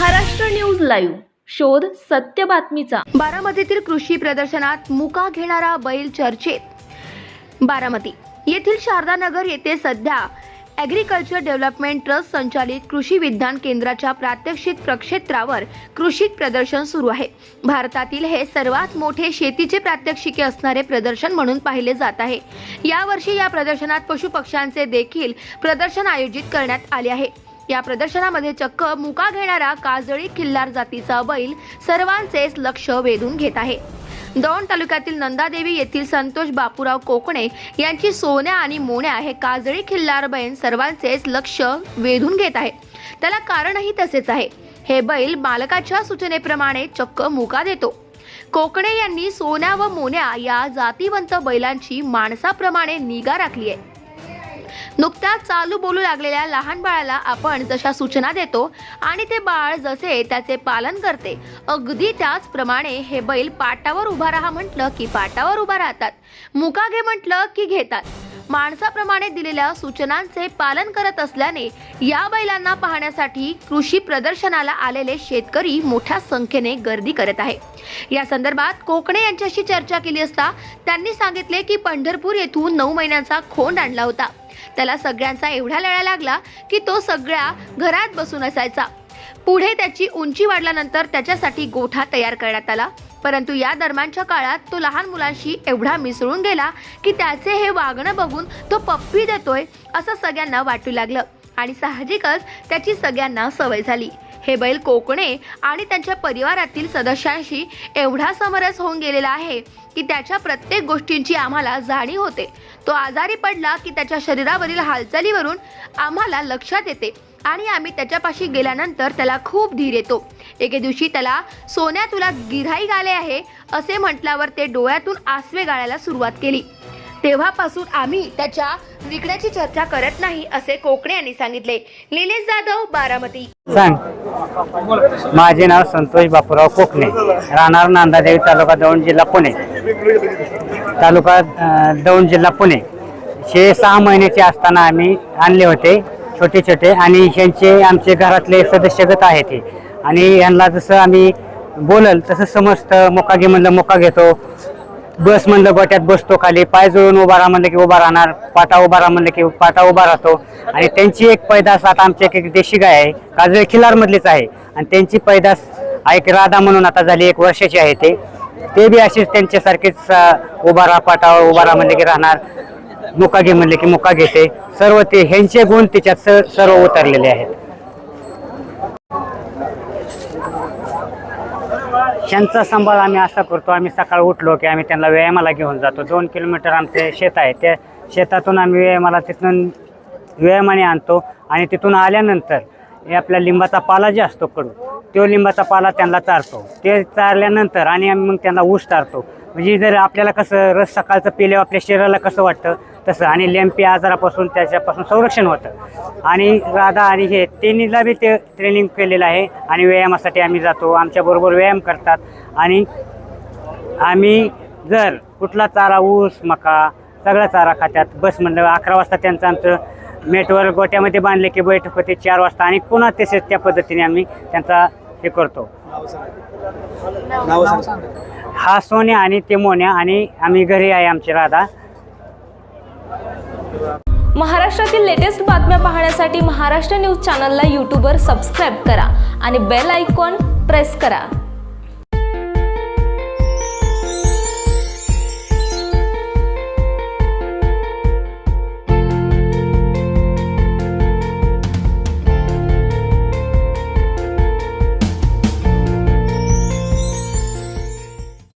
Maharashtra news live. शोध सत्य बातमीचा. बारामतीतील कृषी प्रदर्शनात मुका घेणारा बैल चर्चेत. बारामती येथील शारदानगर येथे सध्या ॲग्रिकल्चर डेव्हलपमेंट ट्रस्ट संचालित कृषी विज्ञान केंद्राच्या प्रात्यक्षिक प्रक्षेत्रावर कृषी प्रदर्शन सुरू आहे. भारतातील हे सर्वात मोठे शेतीचे प्रात्यक्षिके असणारे प्रदर्शन म्हणून पाहिले जात आहे. यावर्षी या प्रदर्शनात पशुपक्ष्यांचे देखील प्रदर्शन आयोजित करण्यात आले आहे. या प्रदर्शनामध्ये चक्क मुका घेणारा काजळी खिल्लार जातीचा बैल सर्वांचेच लक्ष वेधून घेत आहे. दौंड तालुक्यातील नंदादेवी येथील संतोष बापूराव कोकणे यांची सोन्या आणि मोन्या हे काजळी खिल्लार बैल सर्वांचेच लक्ष वेधून घेत आहे. त्याला कारणही तसेच आहे. हे बैल मालकाच्या सूचनेप्रमाणे चक्क मुका देतो. कोकणे यांनी सोन्या व मोन्या या जातीवंत बैलांची माणसाप्रमाणे निगा राखली आहे. नुकत्याच चालू बोलू लागलेल्या लहान बाळाला आपण जशा सूचना देतो आणि ते बाळ जसे त्याचे पालन करते अगदी त्याचप्रमाणे हे बैल पाटावर उभा राहा म्हटलं की पाटावर उभा राहतात. मुका घे म्हटलं की घेतात. माणसाप्रमाणे दिलेल्या सूचनांचे पालन करत असल्याने या बैलांना पाहण्यासाठी कृषी प्रदर्शनाला आलेले शेतकरी मोठ्या संख्येने गर्दी करत आहे. या संदर्भात कोकणे यांच्याशी चर्चा केली असता त्यांनी सांगितले की पंढरपूर येथून नऊ महिन्यांचा खोंड आणला होता. त्याला सगळ्यांचा एवढा लळा लागला की तो सगळ्या घरात बसून असायचा. पुढे त्याची उंची वाढल्यानंतर त्याच्यासाठी गोठा तयार करण्यात आला. परंतु या दरम्यानच्या काळात तो लहान मुलांशी एवढा मिसळून गेला की त्याचे हे वागणं बघून तो पप्पी देतोय असं सगळ्यांना वाटू लागलं. आणि साहजिकच त्याची सगळ्यांना सवय झाली. हे बैल कोकणे आणि त्यांच्या परिवारातील सदस्यांशी एवढा समरस होऊन गेलेला आहे की त्याच्या प्रत्येक गोष्टींची आम्हाला जाणीव होते. तो आजारी पडला की त्याच्या शरीरावरील हालचालीवरून आम्हाला लक्षात येते आणि आम्ही त्याच्यापाशी गेल्यानंतर त्याला खूप धीर येतो. एके दिवशी त्याला सोन्या तुला गिराई आले आहे असे म्हटल्यावर ते डोळ्यातून आसवे गाळायला सुरुवात केली. तेव्हापासून आम्ही त्याच्या विकण्याची चर्चा करत नाही असे कोकणे यांनी सांगितले. निलेश जाधव बारामती. सांग. माझे नाव संतोष बापूराव कोकणे. राहणार नांदादेवी तालुका दौंड जिल्हा पुणे. तालुका दौंड जिल्हा पुणे. हे सहा महिन्याचे असताना आम्ही आणले होते छोटे छोटे आणि ह्यांचे आमचे घरातले सदस्यगत आहेत ते आणि यांना जसं आम्ही बोलल तसं समजतं मोका घे म्हणलं मोका घेतो. बस म्हणलं गोट्यात बसतो खाली पाय जुळून उभा राहा म्हणलं की उभा राहणार पाटा उभा राहा म्हणलं की पाटा उभा राहतो. आणि त्यांची एक पैदास आता आमची एक एक देशी गाय आहे काजळे खिलारमधलीच आहे. आणि त्यांची पैदास एक राधा म्हणून आता झाली एक वर्षाची आहे ते. ते बी असेच त्यांच्यासारखेच उभारा उभा राहा पाटावर म्हणले की राहणार. मुका घे म्हणले की मुका घेते. सर्व ते ह्यांचे गुण त्याच्यात स- सर्व उतरलेले आहेत. त्यांचा सांभाळ आम्ही असा करतो. आम्ही सकाळ उठलो की आम्ही त्यांना व्यायामाला घेऊन जातो. दोन किलोमीटर आमचे शेत आहे. त्या शेतातून आम्ही व्यायामाला तिथून व्यायामाने आणतो. आणि तिथून आल्यानंतर हे आपल्या लिंबाचा पाला जे असतो कडू तो लिंबाचा पाला त्यांना चारतो. ते चारल्यानंतर आणि आम्ही मग त्यांना ऊस चारतो. म्हणजे जर आपल्याला कसं रस सकाळचं पिल्यावर आपल्या शरीराला कसं वाटतं तसं. आणि लेम्पी आजारापासून त्याच्यापासून संरक्षण होतं. आणि राधा आणि हे तिन्हीला बी ते ट्रेनिंग केलेलं आहे. आणि व्यायामासाठी आम्ही जातो. आमच्याबरोबर व्यायाम करतात. आणि आम्ही जर कुठला चारा ऊस मका सगळा चारा खात्यात. बस म्हणलं अकरा वाजता त्यांचं आमचं मेटवर गोट्यामध्ये बांधले की बैठक होते चार वाजता आणि पुन्हा तसेच त्या पद्धतीने आम्ही त्यांचा हे करतो. हा सोन्या आणि ते मोन्या आणि आम्ही घरी आहे आमची राधा. महाराष्ट्रातील लेटेस्ट बातम्या पाहण्यासाठी महाराष्ट्र न्यूज चॅनलला यूट्यूबवर सबस्क्राईब करा आणि बेल आयकॉन प्रेस करा.